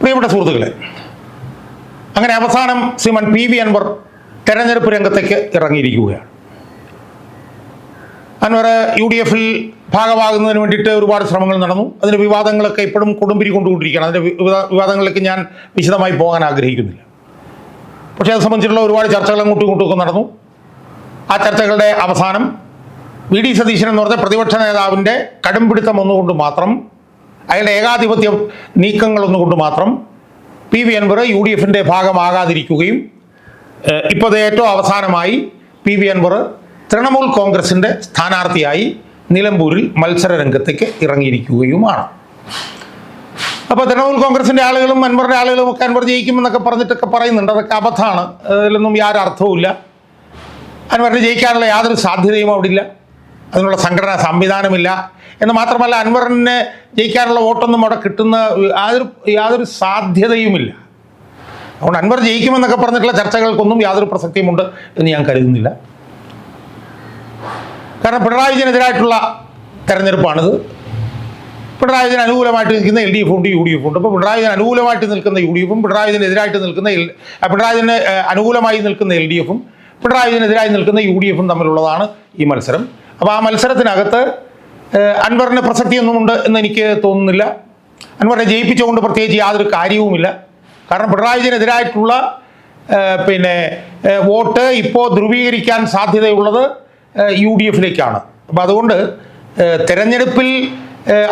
പ്രിയപ്പെട്ട സുഹൃത്തുക്കളെ അങ്ങനെ അവസാനം ശ്രീമൻ പി വി അൻവർ തെരഞ്ഞെടുപ്പ് രംഗത്തേക്ക് ഇറങ്ങിയിരിക്കുകയാണ്. അൻവർ യു ഡി എഫിൽ ഭാഗമാകുന്നതിന് വേണ്ടിയിട്ട് ഒരുപാട് ശ്രമങ്ങൾ നടന്നു. അതിന്റെ വിവാദങ്ങളൊക്കെ ഇപ്പോഴും കൊടുമ്പിരി കൊണ്ടുകൊണ്ടിരിക്കുകയാണ്. അതിന്റെ വിവാ- വിവാദങ്ങളിലേക്ക് ഞാൻ വിശദമായി പോകാൻ ആഗ്രഹിക്കുന്നില്ല. പക്ഷേ അത് സംബന്ധിച്ചുള്ള ഒരുപാട് ചർച്ചകൾ അങ്ങോട്ടും ഇങ്ങോട്ടും നടന്നു. ആ ചർച്ചകളുടെ അവസാനം വി ഡി സതീശൻ എന്ന് പറഞ്ഞ പ്രതിപക്ഷ നേതാവിന്റെ കടുംപിടുത്തം ഒന്നുകൊണ്ട് മാത്രം അയാളുടെ ഏകാധിപത്യ നീക്കങ്ങൾ ഒന്നുകൊണ്ട് മാത്രം P V Anvar U D എഫിന്റെ ഭാഗമാകാതിരിക്കുകയും ഇപ്പോൾ ഏറ്റവും അവസാനമായി പി വി അൻവർ തൃണമൂൽ കോൺഗ്രസിന്റെ സ്ഥാനാർത്ഥിയായി നിലമ്പൂരിൽ മത്സര രംഗത്തേക്ക് ഇറങ്ങിയിരിക്കുകയുമാണ്. അപ്പോൾ തൃണമൂൽ കോൺഗ്രസിന്റെ ആളുകളും അൻവറിന്റെ ആളുകളും ഒക്കെ അൻവർ ജയിക്കുമെന്നൊക്കെ പറഞ്ഞിട്ടൊക്കെ പറയുന്നുണ്ട്. അതൊക്കെ അബദ്ധമാണ് അതിലൊന്നും യാതൊരു അർത്ഥവുമില്ല. അൻവറിന് ജയിക്കാനുള്ള യാതൊരു സാധ്യതയും അവിടെ ഇല്ല അതിനുള്ള സംഘടനാ സംവിധാനമില്ല. എന്ന് മാത്രമല്ല അൻവറിന് ജയിക്കാനുള്ള വോട്ടൊന്നും അവിടെ കിട്ടുന്ന യാതൊരു യാതൊരു സാധ്യതയുമില്ല. അതുകൊണ്ട് അൻവർ ജയിക്കുമെന്നൊക്കെ പറഞ്ഞിട്ടുള്ള ചർച്ചകൾക്കൊന്നും യാതൊരു പ്രസക്തിയുമുണ്ട് എന്ന് ഞാൻ കരുതുന്നില്ല. കാരണം പിണറായി വിജയനെതിരായിട്ടുള്ള തെരഞ്ഞെടുപ്പാണിത്. പിണറായി വിജയൻ അനുകൂലമായിട്ട് നിൽക്കുന്ന എൽ ഡി എഫ് ഉണ്ട് യു ഡി എഫ് ഉണ്ട് അപ്പോൾ പിണറായി വിജയൻ അനുകൂലമായിട്ട് നിൽക്കുന്ന യു ഡി എഫും പിണറായി വിജയനെതിരായിട്ട് നിൽക്കുന്ന എൽ പിണറായി വിജയന് അനുകൂലമായി നിൽക്കുന്ന എൽ ഡി എഫും പിണറായി വിജയനെതിരായി നിൽക്കുന്ന യു ഡി എഫും തമ്മിലുള്ളതാണ് ഈ മത്സരം. അപ്പോൾ ആ മത്സരത്തിനകത്ത് അൻവറിന് പ്രസക്തിയൊന്നുമുണ്ട് എന്ന് എനിക്ക് തോന്നുന്നില്ല. അൻവറിനെ ജയിപ്പിച്ചുകൊണ്ട് പ്രത്യേകിച്ച് യാതൊരു കാര്യവുമില്ല. കാരണം പിണറായി വിജയനെതിരായിട്ടുള്ള പിന്നെ വോട്ട് ഇപ്പോൾ ധ്രുവീകരിക്കാൻ സാധ്യതയുള്ളത് യു ഡി എഫിലേക്കാണ് അപ്പോൾ അതുകൊണ്ട് തെരഞ്ഞെടുപ്പിൽ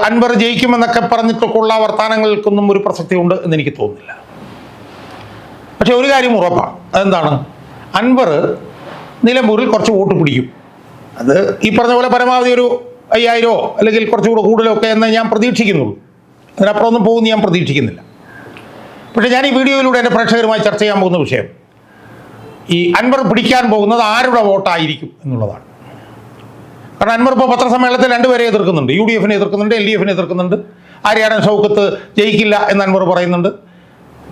അൻവർ ജയിക്കുമെന്നൊക്കെ പറഞ്ഞിട്ടൊക്കെയുള്ള വർത്തമാനങ്ങൾക്കൊന്നും ഒരു പ്രസക്തി ഉണ്ട് എന്ന് എനിക്ക് തോന്നുന്നില്ല. പക്ഷേ ഒരു കാര്യം ഉറപ്പാണ്. അതെന്താണ്? അൻവർ നിലമ്പൂരിൽ കുറച്ച് വോട്ട് പിടിക്കും. അത് ഈ പറഞ്ഞ പോലെ പരമാവധി ഒരു അയ്യായിരമോ അല്ലെങ്കിൽ കുറച്ചുകൂടെ കൂടുതലോ ഒക്കെ എന്ന് ഞാൻ പ്രതീക്ഷിക്കുന്നുള്ളൂ. അതിനപ്പുറമൊന്നും പോകുമെന്ന് ഞാൻ പ്രതീക്ഷിക്കുന്നില്ല. പക്ഷേ ഞാൻ ഈ വീഡിയോയിലൂടെ എന്റെ പ്രേക്ഷകരുമായി ചർച്ച ചെയ്യാൻ പോകുന്ന വിഷയം ഈ അൻവർ പിടിക്കാൻ പോകുന്നത് ആരുടെ വോട്ടായിരിക്കും എന്നുള്ളതാണ്. കാരണം അൻവർ ഇപ്പോൾ പത്രസമ്മേളനത്തിൽ രണ്ടുപേരെ എതിർക്കുന്നുണ്ട്. യു ഡി എഫിനെ എതിർക്കുന്നുണ്ട് എൽ ഡി എഫിനെ എതിർക്കുന്നുണ്ട്. ആര്യാടൻ ഷൗക്കത്ത് ജയിക്കില്ല എന്ന് അൻവർ പറയുന്നുണ്ട്.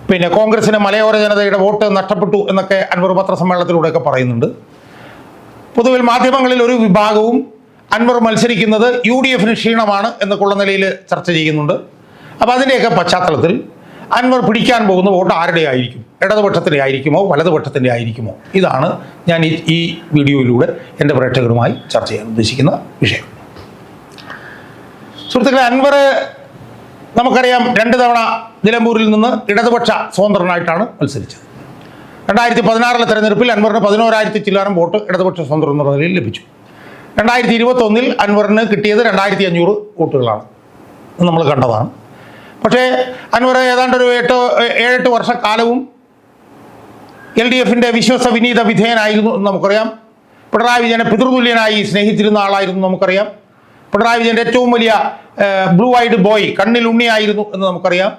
പിന്നെ കോൺഗ്രസിന് മലയോര ജനതയുടെ വോട്ട് നഷ്ടപ്പെട്ടു എന്നൊക്കെ അൻവർ പത്രസമ്മേളനത്തിലൂടെയൊക്കെ പറയുന്നുണ്ട്. പൊതുവിൽ മാധ്യമങ്ങളിൽ ഒരു വിഭാഗവും അൻവർ മത്സരിക്കുന്നത് യു ഡി എഫിന് ക്ഷീണമാണ് എന്നൊക്കെയുള്ള നിലയിൽ ചർച്ച ചെയ്യുന്നുണ്ട്. അപ്പോൾ അതിന്റെയൊക്കെ പശ്ചാത്തലത്തിൽ അൻവർ പിടിക്കാൻ പോകുന്ന വോട്ട് ആരുടെ ആയിരിക്കും? ഇടതുപക്ഷത്തിന്റെ ആയിരിക്കുമോ? വലതുപക്ഷത്തിന്റെ ആയിരിക്കുമോ? ഇതാണ് ഞാൻ ഈ ഈ വീഡിയോയിലൂടെ എന്റെ പ്രേക്ഷകരുമായി ചർച്ച ചെയ്യാൻ ഉദ്ദേശിക്കുന്ന വിഷയം. സുഹൃത്തുക്കളെ അൻവർ നമുക്കറിയാം രണ്ട് തവണ നിലമ്പൂരിൽ നിന്ന് ഇടതുപക്ഷ സ്വതന്ത്രനായിട്ടാണ് മത്സരിച്ചത്. രണ്ടായിരത്തി പതിനാറിലെ തെരഞ്ഞെടുപ്പിൽ അൻവറിന് പതിനോരായിരത്തി ചില്ലാനം വോട്ട് ഇടതുപക്ഷ സ്വതന്ത്രം എന്ന നിലയിൽ ലഭിച്ചു. രണ്ടായിരത്തി ഇരുപത്തൊന്നിൽ അൻവറിന് കിട്ടിയത് രണ്ടായിരത്തി അഞ്ഞൂറ് വോട്ടുകളാണ് നമ്മൾ കണ്ടതാണ്. പക്ഷേ അൻവർ ഏതാണ്ട് ഒരു എട്ട് ഏഴെട്ട് വർഷക്കാലവും എൽ ഡി എഫിന്റെ വിശ്വസ വിനീത വിധേയനായിരുന്നു എന്ന് നമുക്കറിയാം. പിണറായി വിജയനെ പിതൃതുല്യനായി സ്നേഹിച്ചിരുന്ന ആളായിരുന്നു നമുക്കറിയാം. പിണറായി വിജയന്റെ ഏറ്റവും വലിയ ബ്ലൂ ഐഡ് ബോയ് കണ്ണിൽ ഉണ്ണിയായിരുന്നു എന്ന് നമുക്കറിയാം.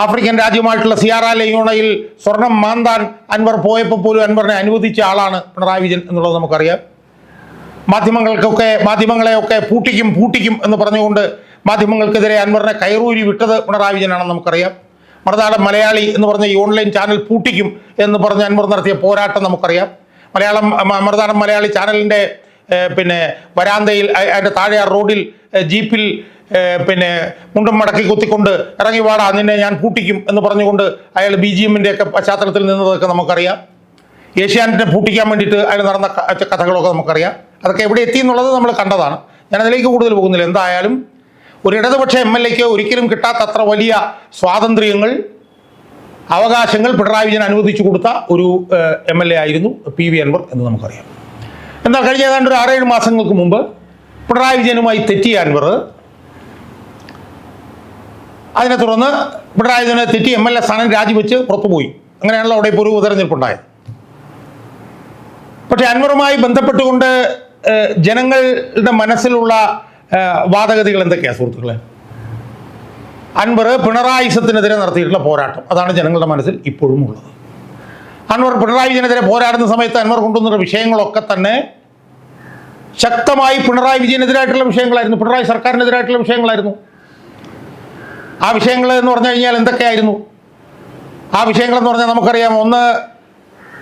ആഫ്രിക്കൻ രാജ്യമായിട്ടുള്ള സിയാറ ലയോണയിൽ സ്വർണം മാന്താൻ അൻവർ പോയപ്പോൾ പോലും അൻവറിനെ അനുവദിച്ച ആളാണ് പിണറായി വിജയൻ എന്നുള്ളത് നമുക്കറിയാം. മാധ്യമങ്ങൾക്കൊക്കെ മാധ്യമങ്ങളെയൊക്കെ പൂട്ടിക്കും പൂട്ടിക്കും എന്ന് പറഞ്ഞുകൊണ്ട് മാധ്യമങ്ങൾക്കെതിരെ അൻവറിനെ കയറൂരി വിട്ടത് പിണറായി വിജയനാണെന്ന് നമുക്കറിയാം. മറുനാടൻ മലയാളി എന്ന് പറഞ്ഞ ഈ ഓൺലൈൻ ചാനൽ പൂട്ടിക്കും എന്ന് പറഞ്ഞ് അൻവർ നടത്തിയ പോരാട്ടം നമുക്കറിയാം. മലയാളം മറുനാടൻ മലയാളി ചാനലിന്റെ പിന്നെ വരാന്തയിൽ അതിന്റെ താഴെ റോഡിൽ ജീപ്പിൽ പിന്നെ മുണ്ടും മടക്കി കുത്തിക്കൊണ്ട് ഇറങ്ങി വാടാ നിന്നെ ഞാൻ പൂട്ടിക്കും എന്ന് പറഞ്ഞുകൊണ്ട് അയാൾ ബി ജി എമ്മിന്റെ ഒക്കെ പശ്ചാത്തലത്തിൽ നിന്നതൊക്കെ നമുക്കറിയാം. ഏഷ്യാനെറ്റിനെ പൂട്ടിക്കാൻ വേണ്ടിയിട്ട് അയാൾ നടന്ന കഥകളൊക്കെ നമുക്കറിയാം. അതൊക്കെ എവിടെ എത്തി എന്നുള്ളത് നമ്മൾ കണ്ടതാണ്. ഞാൻ അതിലേക്ക് കൂടുതൽ പോകുന്നില്ല. എന്തായാലും ഒരു ഇടതുപക്ഷ എം എൽ എക്ക് ഒരിക്കലും കിട്ടാത്തത്ര വലിയ സ്വാതന്ത്ര്യങ്ങൾ അവകാശങ്ങൾ പിണറായി വിജയൻ അനുവദിച്ചു കൊടുത്ത ഒരു എം എൽ എ ആയിരുന്നു പി വി അൻവർ എന്ന് നമുക്കറിയാം. എന്നാൽ കഴിഞ്ഞ ഏതാണ്ട് ഒരു ആറേഴ് മാസങ്ങൾക്ക് മുമ്പ് പിണറായി വിജയനുമായി തെറ്റിയ അൻവർ അതിനെ തുടർന്ന് പിണറായി വിജയനെ തെറ്റി എം എൽ എ സ്ഥാനം രാജിവെച്ച് പുറത്തുപോയി. അങ്ങനെയാണല്ലോ അവിടെ ഇപ്പോൾ ഒരു ഉപതെരഞ്ഞെടുപ്പുണ്ടായത്. പക്ഷേ അൻവറുമായി ബന്ധപ്പെട്ടുകൊണ്ട് ജനങ്ങളുടെ മനസ്സിലുള്ള വാദഗതികൾ എന്തൊക്കെയാണ് സുഹൃത്തുക്കളെ? അൻവർ പിണറായിസത്തിനെതിരെ നടത്തിയിട്ടുള്ള പോരാട്ടം. അതാണ് ജനങ്ങളുടെ മനസ്സിൽ ഇപ്പോഴും ഉള്ളത്. അൻവർ പിണറായി പോരാടുന്ന സമയത്ത് അൻവർ കൊണ്ടുവന്ന വിഷയങ്ങളൊക്കെ തന്നെ ശക്തമായി പിണറായി വിജയനെതിരായിട്ടുള്ള വിഷയങ്ങളായിരുന്നു. പിണറായി സർക്കാരിനെതിരായിട്ടുള്ള വിഷയങ്ങളായിരുന്നു. ആ വിഷയങ്ങൾ എന്ന് പറഞ്ഞു കഴിഞ്ഞാൽ എന്തൊക്കെയായിരുന്നു? ആ വിഷയങ്ങളെന്ന് പറഞ്ഞാൽ നമുക്കറിയാം. ഒന്ന്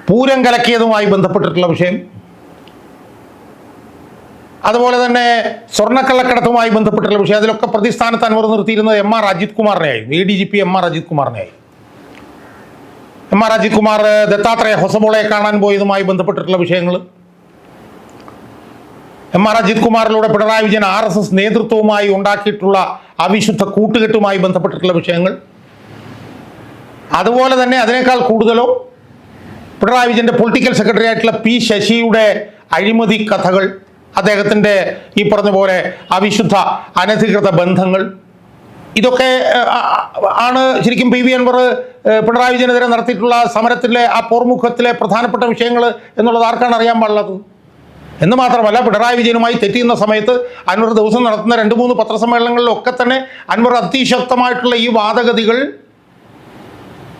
പൂരം കലക്കിയതുമായി ബന്ധപ്പെട്ടിട്ടുള്ള വിഷയം. അതുപോലെ തന്നെ സ്വർണക്കള്ളക്കടത്തുമായി ബന്ധപ്പെട്ടിട്ടുള്ള വിഷയം. അതിലൊക്കെ പ്രതിസ്ഥാനത്ത് അൻവർ നിർത്തിയിരുന്നത് M R Ajith കുമാറിനെയായിരുന്നു A D G P M R Ajith കുമാറിനെയായി M R Ajith Kumar Dattatreya ഹൊസബോളയെ കാണാൻ പോയതുമായി ബന്ധപ്പെട്ടിട്ടുള്ള വിഷയങ്ങൾ M R Ajith കുമാറിലൂടെ Pinarayi Vijayan R S S നേതൃത്വവുമായി ഉണ്ടാക്കിയിട്ടുള്ള അവിശുദ്ധ കൂട്ടുകെട്ടുമായി ബന്ധപ്പെട്ടിട്ടുള്ള വിഷയങ്ങൾ. അതുപോലെ തന്നെ അതിനേക്കാൾ കൂടുതലോ പിണറായി വിജയന്റെ പൊളിറ്റിക്കൽ സെക്രട്ടറി ആയിട്ടുള്ള പി ശശിയുടെ അഴിമതി കഥകൾ അദ്ദേഹത്തിന്റെ ഈ പറഞ്ഞ പോലെ അവിശുദ്ധ അനധികൃത ബന്ധങ്ങൾ. ഇതൊക്കെ ആണ് ശരിക്കും പി വി അൻവർ പിണറായി വിജയനെതിരെ നടത്തിയിട്ടുള്ള സമരത്തിലെ ആ പോർമുഖത്തിലെ പ്രധാനപ്പെട്ട വിഷയങ്ങൾ എന്നുള്ളത് ആർക്കാണ് അറിയാൻ പാടുള്ളത് എന്ന് മാത്രമല്ല പിണറായി വിജയനുമായി തെറ്റിയുന്ന സമയത്ത് അൻവർ ദിവസം നടത്തുന്ന രണ്ട് മൂന്ന് പത്രസമ്മേളനങ്ങളിലൊക്കെ തന്നെ അൻവർ അതിശക്തമായിട്ടുള്ള ഈ വാദഗതികൾ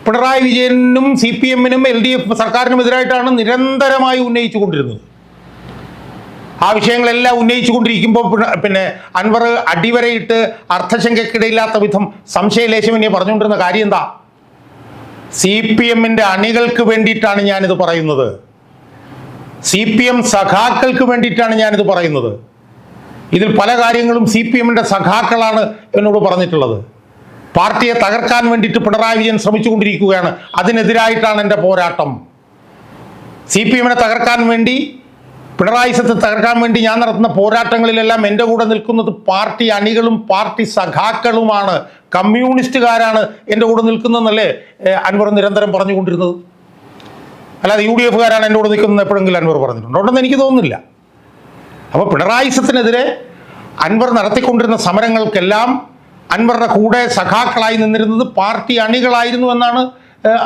പിണറായി വിജയനും സി പി എമ്മിനും എൽ ഡി എഫ് സർക്കാരിനും എതിരായിട്ടാണ് നിരന്തരമായി ഉന്നയിച്ചു കൊണ്ടിരുന്നത് ആ വിഷയങ്ങളെല്ലാം ഉന്നയിച്ചു കൊണ്ടിരിക്കുമ്പോൾ പിന്നെ അൻവർ അടിവരയിട്ട് അർത്ഥശങ്കയ്ക്കിടയില്ലാത്ത വിധം സംശയലേശമിനെ പറഞ്ഞുകൊണ്ടിരുന്ന കാര്യം എന്താ? സി പി എമ്മിന്റെ അണികൾക്ക് വേണ്ടിയിട്ടാണ് ഞാനിത് പറയുന്നത്. സി പി എം സഖാക്കൾക്ക് വേണ്ടിയിട്ടാണ് ഞാനിത് പറയുന്നത്. ഇതിൽ പല കാര്യങ്ങളും സി പി എമ്മിന്റെ സഖാക്കളാണ് എന്നോട് പറഞ്ഞിട്ടുള്ളത്. പാർട്ടിയെ തകർക്കാൻ വേണ്ടിയിട്ട് പിണറായി വിജയൻ ശ്രമിച്ചുകൊണ്ടിരിക്കുകയാണ്. അതിനെതിരായിട്ടാണ് എന്റെ പോരാട്ടം. സി പി എമ്മിനെ തകർക്കാൻ വേണ്ടി പിണറായി സത്തെ തകർക്കാൻ വേണ്ടി ഞാൻ നടത്തുന്ന പോരാട്ടങ്ങളിലെല്ലാം എന്റെ കൂടെ നിൽക്കുന്നത് പാർട്ടി അണികളും പാർട്ടി സഖാക്കളുമാണ്. കമ്മ്യൂണിസ്റ്റുകാരാണ് എന്റെ കൂടെ നിൽക്കുന്നതെന്നല്ലേ അൻവർ നിരന്തരം പറഞ്ഞുകൊണ്ടിരുന്നത്. അല്ലാതെ യു ഡി എഫുകാരാണ് എന്റെ കൂടെ നിൽക്കുന്നത് എപ്പോഴെങ്കിലും അൻവർ പറഞ്ഞിട്ടുണ്ട്. ഉണ്ടെന്ന് എനിക്ക് തോന്നുന്നില്ല. അപ്പോൾ പിണറായിസത്തിനെതിരെ അൻവർ നടത്തിക്കൊണ്ടിരുന്ന സമരങ്ങൾക്കെല്ലാം അൻവറുടെ കൂടെ സഖാക്കളായി നിന്നിരുന്നത് പാർട്ടി അണികളായിരുന്നു എന്നാണ്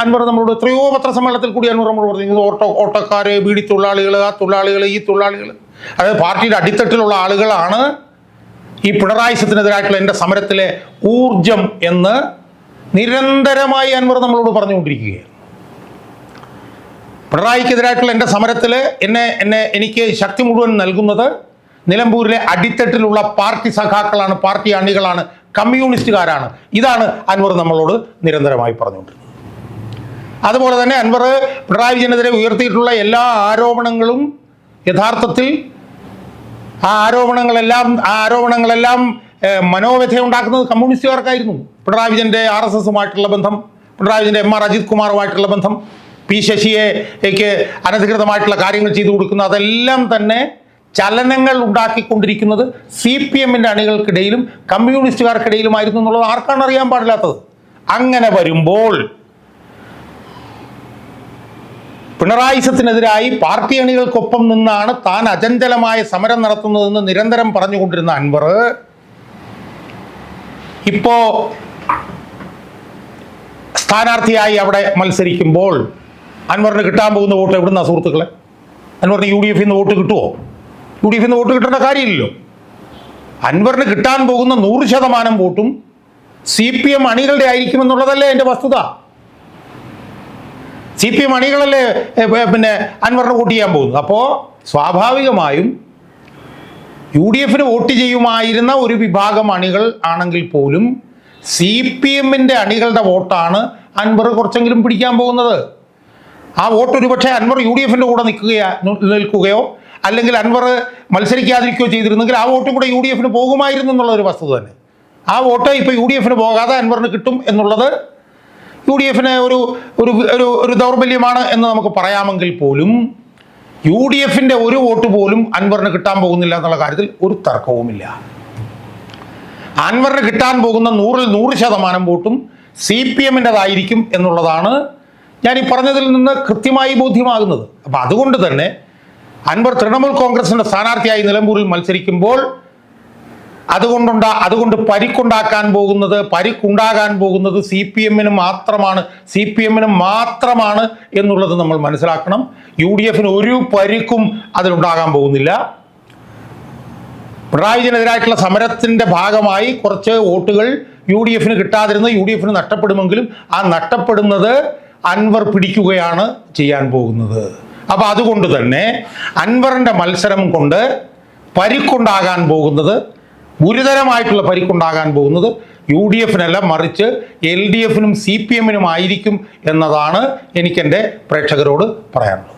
അൻവർ നമ്മളോട് എത്രയോ പത്രസമ്മേളനത്തിൽ കൂടി അൻവർ നമ്മൾ പറഞ്ഞിരുന്നത് ഓട്ടോ ഓട്ടോക്കാർ ബീഡി തൊഴിലാളികൾ ആ തൊഴിലാളികൾ ഈ തൊഴിലാളികൾ അതായത് പാർട്ടിയുടെ അടിത്തട്ടിലുള്ള ആളുകളാണ് ഈ പിണറായിസത്തിനെതിരായിട്ടുള്ള എന്റെ സമരത്തിലെ ഊർജം എന്ന് നിരന്തരമായി അൻവർ നമ്മളോട് പറഞ്ഞുകൊണ്ടിരിക്കുകയാണ്. പിണറായിക്കെതിരായിട്ടുള്ള എന്റെ സമരത്തിൽ എന്നെ എന്നെ എനിക്ക് ശക്തി മുഴുവൻ നൽകുന്നത് നിലമ്പൂരിലെ അടിത്തട്ടിലുള്ള പാർട്ടി സഖാക്കളാണ് പാർട്ടി അണികളാണ് കമ്മ്യൂണിസ്റ്റുകാരാണ്. ഇതാണ് അൻവർ നമ്മളോട് നിരന്തരമായി പറഞ്ഞുകൊണ്ടിരുന്നത്. അതുപോലെ തന്നെ അൻവർ പിണറായി വിജയനെതിരെ ഉയർത്തിയിട്ടുള്ള എല്ലാ ആരോപണങ്ങളും യഥാർത്ഥത്തിൽ ആ ആരോപണങ്ങളെല്ലാം ആ ആരോപണങ്ങളെല്ലാം മനോവ്യഥ ഉണ്ടാക്കുന്നത് കമ്മ്യൂണിസ്റ്റുകാർക്കായിരുന്നു. പിണറായി വിജയന്റെ ആർ എസ് എസുമായിട്ടുള്ള ബന്ധം പിണറായി വിജയന്റെ എം ആർ അജിത് കുമാറുമായിട്ടുള്ള ബന്ധം പി ശശിയേക്ക് അനധികൃതമായിട്ടുള്ള കാര്യങ്ങൾ ചെയ്തു കൊടുക്കുന്ന. അതെല്ലാം തന്നെ ചലനങ്ങൾ ഉണ്ടാക്കിക്കൊണ്ടിരിക്കുന്നത് സി പി എമ്മിന്റെ അണികൾക്കിടയിലും കമ്മ്യൂണിസ്റ്റുകാർക്കിടയിലുമായിരുന്നു എന്നുള്ളത് ആർക്കാണ് അറിയാൻ പാടില്ലാത്തത്? അങ്ങനെ വരുമ്പോൾ പിണറായിസത്തിനെതിരായി പാർട്ടി അണികൾക്കൊപ്പം നിന്നാണ് താൻ അചഞ്ചലമായ സമരം നടത്തുന്നതെന്ന് നിരന്തരം പറഞ്ഞുകൊണ്ടിരുന്ന അൻവർ. ഇപ്പോ സ്ഥാനാർത്ഥിയായി അവിടെ മത്സരിക്കുമ്പോൾ അൻവറിന് കിട്ടാൻ പോകുന്ന വോട്ട് എവിടുന്ന സുഹൃത്തുക്കളെ? അൻവറിന് യു ഡി എഫിൽ നിന്ന് വോട്ട് കിട്ടുമോ യു ഡി എഫിൽ നിന്ന് വോട്ട് കിട്ടേണ്ട കാര്യമില്ലല്ലോ. അൻവറിന് കിട്ടാൻ പോകുന്ന നൂറ് ശതമാനം വോട്ടും സി പി എം അണികളുടെ ആയിരിക്കുമെന്നുള്ളതല്ലേ എന്റെ വസ്തുത? സി പി എം അണികളല്ലേ പിന്നെ അൻവറിന് വോട്ട് ചെയ്യാൻ പോകുന്നത്? അപ്പോൾ സ്വാഭാവികമായും യു ഡി എഫിന് വോട്ട് ചെയ്യുമായിരുന്ന ഒരു വിഭാഗം അണികൾ ആണെങ്കിൽ പോലും സി പി എമ്മിന്റെ അണികളുടെ വോട്ടാണ് അൻവർ കുറച്ചെങ്കിലും പിടിക്കാൻ പോകുന്നത്. ആ വോട്ട് ഒരുപക്ഷെ അൻവർ യു ഡി എഫിന്റെ കൂടെ നിൽക്കുകയോ നിൽക്കുകയോ അല്ലെങ്കിൽ അൻവർ മത്സരിക്കാതിരിക്കുകയോ ചെയ്തിരുന്നെങ്കിൽ ആ വോട്ടും കൂടെ യു ഡി എഫിന് പോകുമായിരുന്നു എന്നുള്ള ഒരു വസ്തുത തന്നെ. ആ വോട്ട് ഇപ്പോൾ യു ഡി എഫിന് പോകാതെ അൻവറിന് കിട്ടും എന്നുള്ളത് യു ഡി എഫിന് ഒരു ഒരു ഒരു ഒരു ദൗർബല്യമാണ് എന്ന് നമുക്ക് പറയാമെങ്കിൽ പോലും യു ഡി എഫിന്റെ ഒരു വോട്ട് പോലും അൻവറിന് കിട്ടാൻ പോകുന്നില്ല എന്നുള്ള കാര്യത്തിൽ ഒരു തർക്കവുമില്ല. അൻവറിന് കിട്ടാൻ പോകുന്ന നൂറിൽ നൂറ് ശതമാനം വോട്ടും സി പി എമ്മിന്റെതായിരിക്കും എന്നുള്ളതാണ് ഞാൻ ഈ പറഞ്ഞതിൽ നിന്ന് കൃത്യമായി ബോധ്യമാകുന്നത്. അപ്പം അതുകൊണ്ട് തന്നെ അൻവർ തൃണമൂൽ കോൺഗ്രസിന്റെ സ്ഥാനാർത്ഥിയായി നിലമ്പൂരിൽ മത്സരിക്കുമ്പോൾ അതുകൊണ്ടുണ്ടാ അതുകൊണ്ട് പരിക്കുണ്ടാക്കാൻ പോകുന്നത് പരിക്കുണ്ടാകാൻ പോകുന്നത് സി പി എമ്മിന് മാത്രമാണ് സി പി എമ്മിന് മാത്രമാണ് എന്നുള്ളത് നമ്മൾ മനസ്സിലാക്കണം. യു ഡി എഫിന് ഒരു പരിക്കും അതിലുണ്ടാകാൻ പോകുന്നില്ല. പിണറായി വിജയനെതിരായിട്ടുള്ള സമരത്തിന്റെ ഭാഗമായി കുറച്ച് വോട്ടുകൾ യു ഡി എഫിന് കിട്ടാതിരുന്ന്. യു ഡി എഫിന് നഷ്ടപ്പെടുമെങ്കിലും ആ നഷ്ടപ്പെടുന്നത് അൻവർ പിടിക്കുകയാണ് ചെയ്യാൻ പോകുന്നത്. അപ്പോൾ അതുകൊണ്ട് തന്നെ അൻവറിന്റെ മത്സരം കൊണ്ട് പരിക്കുണ്ടാകാൻ പോകുന്നത് ഗുരുതരമായിട്ടുള്ള പരിക്കുണ്ടാകാൻ പോകുന്നത് യു ഡി എഫിനല്ല മറിച്ച് എൽ ഡി എഫിനും സി പി എമ്മിനും ആയിരിക്കും എന്നതാണ് എനിക്കെന്റെ പ്രേക്ഷകരോട് പറയാനുള്ളത്.